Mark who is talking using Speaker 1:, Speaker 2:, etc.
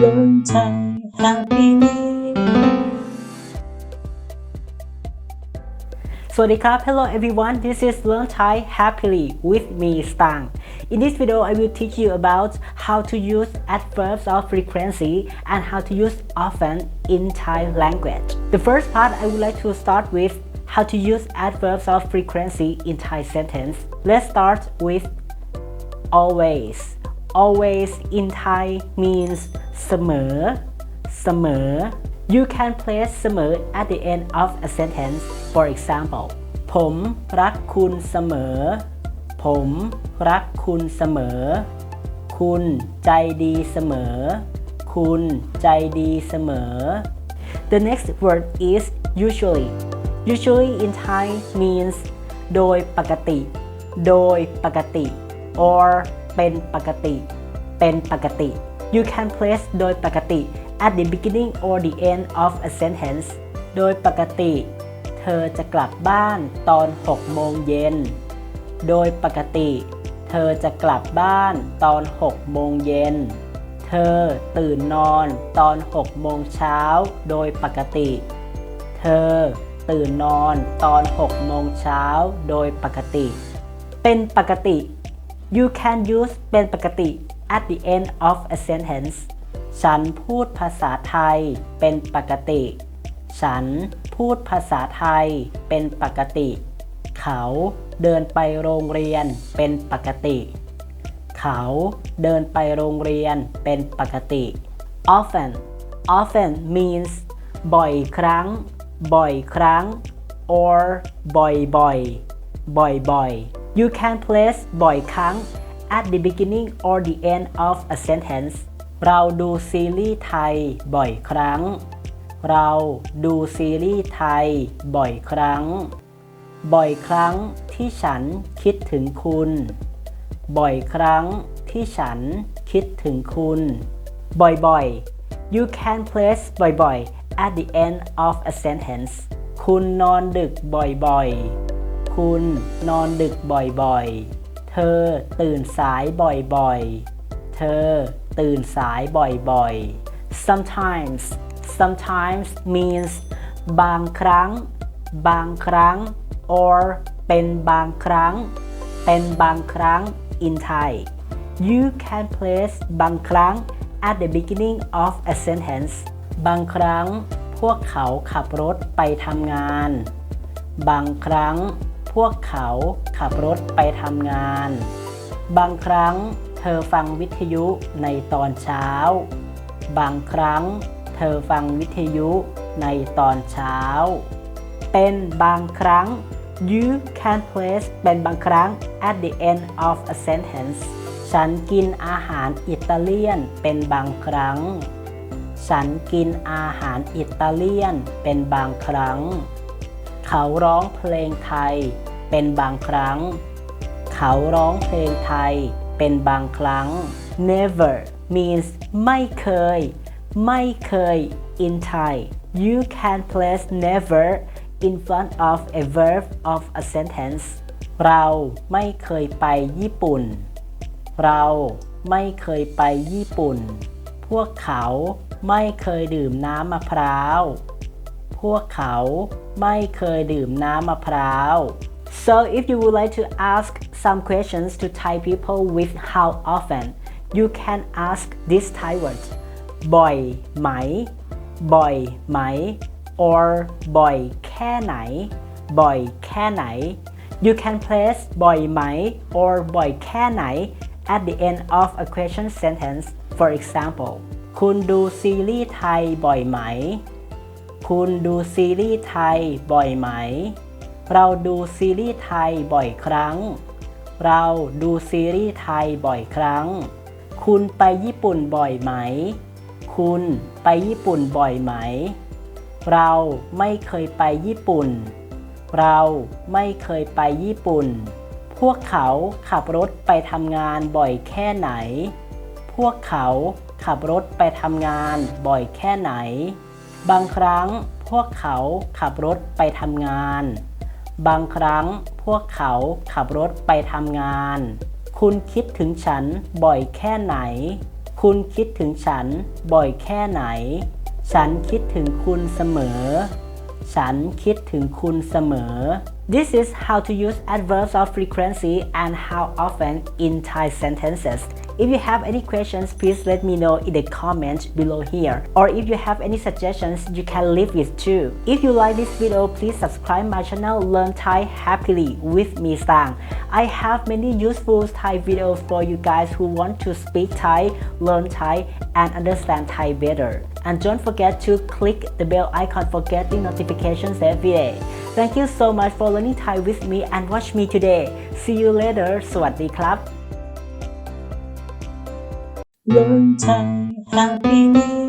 Speaker 1: Learn Thai happily
Speaker 2: สวัสดีครับ Hello everyone this is Learn Thai Happily with me Stang In this video I will teach you about how to use adverbs of frequency and how to use often in Thai language The first part I would like to start with how to use adverbs of frequency in Thai sentence Let's start with always always in Thai means เสมอ เสมอ You can place เสมอ at the end of a sentence for example ผมรักคุณเสมอ ผมรักคุณเสมอ คุณใจดีเสมอ คุณใจดีเสมอ The next word is usually usually in Thai means โดยปกติ โดยปกติ or เป็นปกติ เป็นปกติ You can place โดยปกติ at the beginning or the end of a sentence โดยปกติ เธอจะกลับบ้านตอน 6 โมงเย็น โดยปกติ เธอจะกลับบ้านตอน 6 โมงเย็น เธอตื่นนอนตอน 6 โมงเช้า โดยปกติ เธอตื่นนอนตอน 6 โมงเช้า โดยปกติ เป็นปกติ You can use เป็นปกติ at the end of a sentence ฉันพูดภาษาไทยเป็นปกติ ฉันพูดภาษาไทยเป็นปกติ เขาเดินไปโรงเรียนเป็นปกติ เขาเดินไปโรงเรียนเป็นปกติ often often means บ่อยครั้ง บ่อยครั้ง or บ่อยบ่อยบ่อยบ่อย you can place บ่อยครั้ง at the beginning or the end of a sentence เราดูซีรีส์ไทยบ่อยครั้ง เราดูซีรีส์ไทยบ่อยครั้ง บ่อยครั้งที่ฉันคิดถึงคุณ บ่อยครั้งที่ฉันคิดถึงคุณ บ่อยๆ you can place บ่อยๆ at the end of a sentence คุณนอนดึกบ่อยๆ คุณนอนดึกบ่อยๆ ธอตื่นสายบ่อยๆ เธอตื่นสายบ่อยๆ sometimes sometimes means บางครั้ง บางครั้ง or เป็นบางครั้ง เป็นบางครั้ง in Thai you can place บางครั้ง at the beginning of a sentence บางครั้งพวกเขาขับรถไปทำงาน บางครั้ง พวกเขาขับรถไปทำงาน บางครั้งเธอฟังวิทยุในตอนเช้า บางครั้งเธอฟังวิทยุในตอนเช้า เป็นบางครั้ง you can place เป็นบางครั้ง at the end of a sentence ฉันกินอาหารอิตาเลียนเป็นบางครั้ง ฉันกินอาหารอิตาเลียนเป็นบางครั้ง เขาร้องเพลงไทย เป็นบางครั้ง เขาร้องเพลงไทย เป็นบางครั้ง never means ไม่เคย ไม่เคย in Thai you can place never in front of a verb of a sentence เราไม่เคยไปญี่ปุ่น เราไม่เคยไปญี่ปุ่น พวกเขาไม่เคยดื่มน้ำมะพร้าว พวกเขาไม่เคยดื่มน้ำมะพร้าว so if you would like to ask some questions to Thai people with how often you can ask this Thai word บ่อยไหม บ่อยไหม or บ่อยแค่ไหน บ่อยแค่ไหน you can place บ่อยไหม or บ่อยแค่ไหน at the end of a question sentence for example คุณดูซีรีส์ไทยบ่อยไหม คุณดูซีรีส์ไทยบ่อยไหม เราดูซีรีส์ไทยบ่อยครั้ง เราดูซีรีส์ไทยบ่อยครั้ง คุณไปญี่ปุ่นบ่อยไหม คุณไปญี่ปุ่นบ่อยไหม เราไม่เคยไปญี่ปุ่น เราไม่เคยไปญี่ปุ่น พวกเขาขับรถไปทำงานบ่อยแค่ไหน พวกเขาขับรถไปทำงานบ่อยแค่ไหน บางครั้งพวกเขาขับรถไปทำงาน บางครั้งพวกเขาขับรถไปทำงาน คุณคิดถึงฉันบ่อยแค่ไหน คุณคิดถึงฉันบ่อยแค่ไหน ฉันคิดถึงคุณเสมอ ฉันคิดถึงคุณเสมอ This is how to use adverbs of frequency and how often in Thai sentences. If you have any questions, please let me know in the comment below here. Or if you have any suggestions, you can leave it too. If you like this video, please subscribe my channel Learn Thai Happily with me Stang. I have many useful Thai videos for you guys who want to speak Thai, learn Thai, and understand Thai better. And don't forget to click the bell icon for getting notifications every day. Thank you so much for learning Thai with me and watch me today. See you later. สวัสดีครับ
Speaker 1: Learn Thai happily